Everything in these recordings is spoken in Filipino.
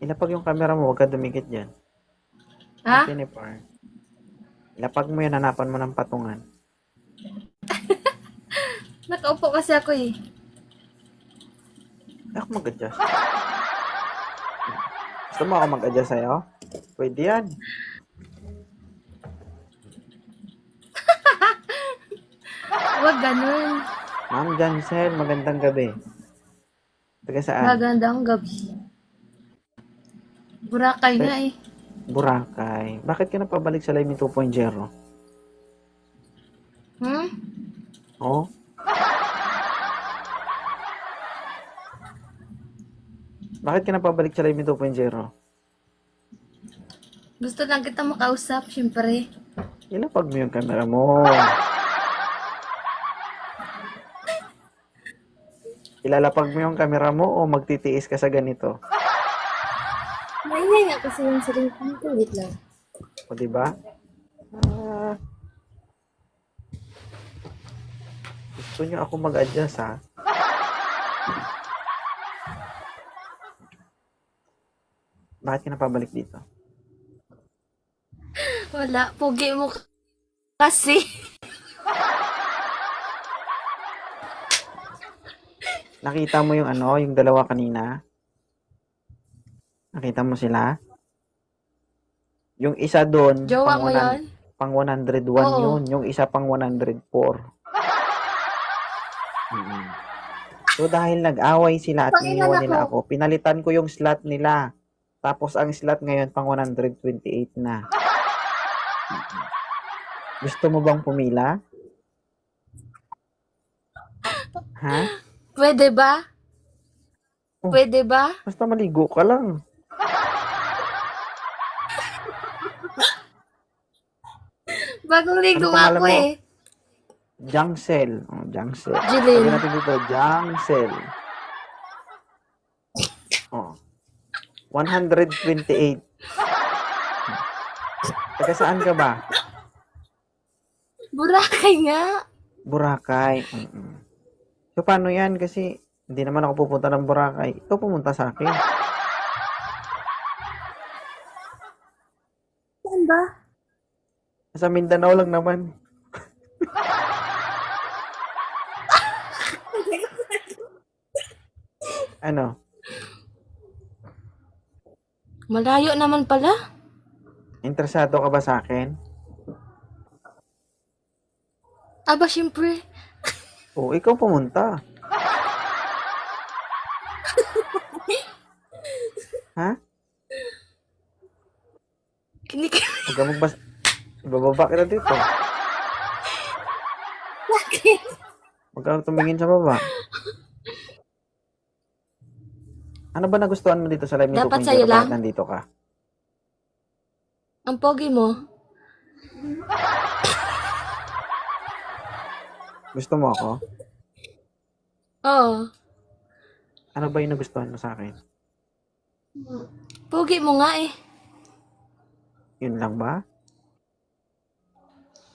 Ilapag yung camera mo, huwag ka dumikit dyan. Ha? Jennifer. Ilapag mo yan, hanapan mo ng patungan. Nakaupo kasi ako eh. Ako mag-adjust. Gusto mo ako mag-adjust sa'yo? Pwede yan. Huwag ganun. Ma'am Jancel, magandang gabi. Taga saan? Magandang gabi. Burakay nga eh. Boracay. Bakit ka na pabalik sa Limey 2.0? Hmm? Oh? Bakit ka na pabalik sa Limey 2.0? Gusto lang kita makausap, syempre. Ilapag mo yung camera mo. Ilalapag mo yung camera mo o magtitiis ka sa ganito? Maingay nga kasi yung cellphone ko. Wait lang. O, di ba? Ah. gusto niyo ako mag-adjust, ha? Bakit ka na pabalik dito? Wala. Pugi mo k- kasi. Nakita mo yung ano, yung dalawa kanina? Nakita mo sila? Yung isa doon, Jowa pang, mo 100 yun? pang 101 Oo. yun. Yung isa pang 104. Mm. So dahil nag-away sila at Pakilan iniwan nila ako. pinalitan ko yung slot nila. Tapos ang slot ngayon pang 128 na. Gusto mo bang pumila? Ha? Pwede ba? Oh. Pwede ba? Basta maligo ka lang. Bagong ligo Ano nga pangalan ako mo? eh. Jangsel. Oh, Jangsel. Jeline. Sabi natin dito, Jangsel. Oh. 128. Taga saan ka ba? Burakay nga. Boracay. Mm-mm. So, paano yan? Kasi, hindi naman ako pupunta ng Boracay. Ikaw pumunta sa akin. Saan ba? Sa Mindanao lang naman. ano? Malayo naman pala. Interesado ka ba sa akin? Aba, syempre. O, ikaw pumunta. ha? Kinik... Huwag ka magbas... Ibababa kita dito. Bakit? Huwag ka tumingin sa baba. Ano ba nagustuhan mo dito sa live ni Dapat 2.0 sa'yo lang? kahit nandito ka? Ang pogi mo. Gusto mo ako? Oo. Ano ba yung nagustuhan mo sa akin? Pogi mo nga eh. Yun lang ba?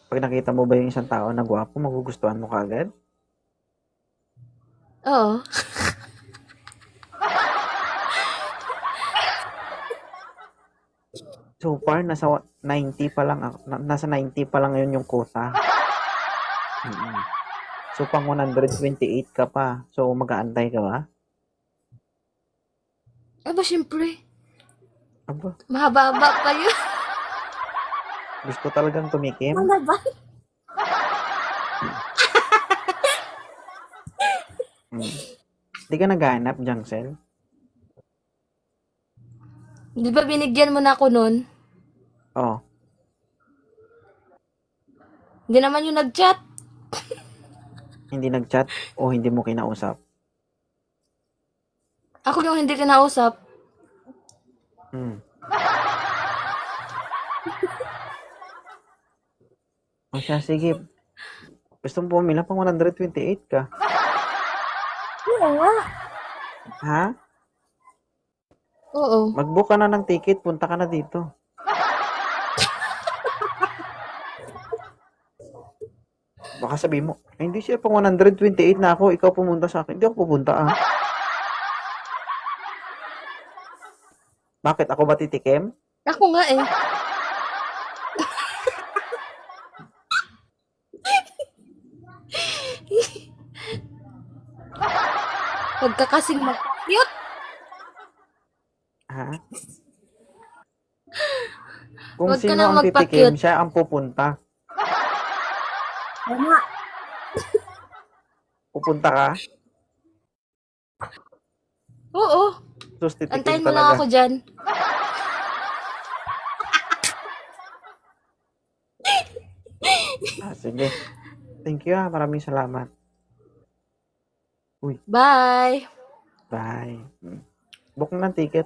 Pag nakita mo ba yung isang tao na gwapo, magugustuhan mo kagad? Oo. So far, nasa wa- 90 pa lang, ako- na- nasa 90 pa lang ngayon yung quota. Mm-mm. So, pang 128 ka pa. So, mag-aantay ka ba? Aba, syempre. Aba, Mahaba-haba pa yun. Gusto talagang tumikim? Ano ba? Mm. Di ka naghanap, Jangsel? Di ba binigyan mo na ako nun? Oh. Hindi naman yung nag-chat. Hindi nag-chat o hindi mo kinausap? Ako yung hindi kinausap. Hmm. O siya, sige. Gusto mo pumila pang 128 ka? Oo nga. Ha? Oo. Mag-book ka na ng ticket, punta ka na dito. Baka sabihin mo, "Ay, hindi siya pang 128 na ako, ikaw pumunta sa akin. Hindi ako pupunta ah. Bakit? Ako ba titikim? Ako nga eh. Huwag ka kasing mag-cute. Ha? Kung ka sino ang titikim, siya ang pupunta. Tama. Pupunta ka, Oo. tapos titikim Antayin mo lang talaga. ako dyan. Ah, sige. Thank you ah. Maraming salamat. Bye. Bye. Hmm. Book ng ticket.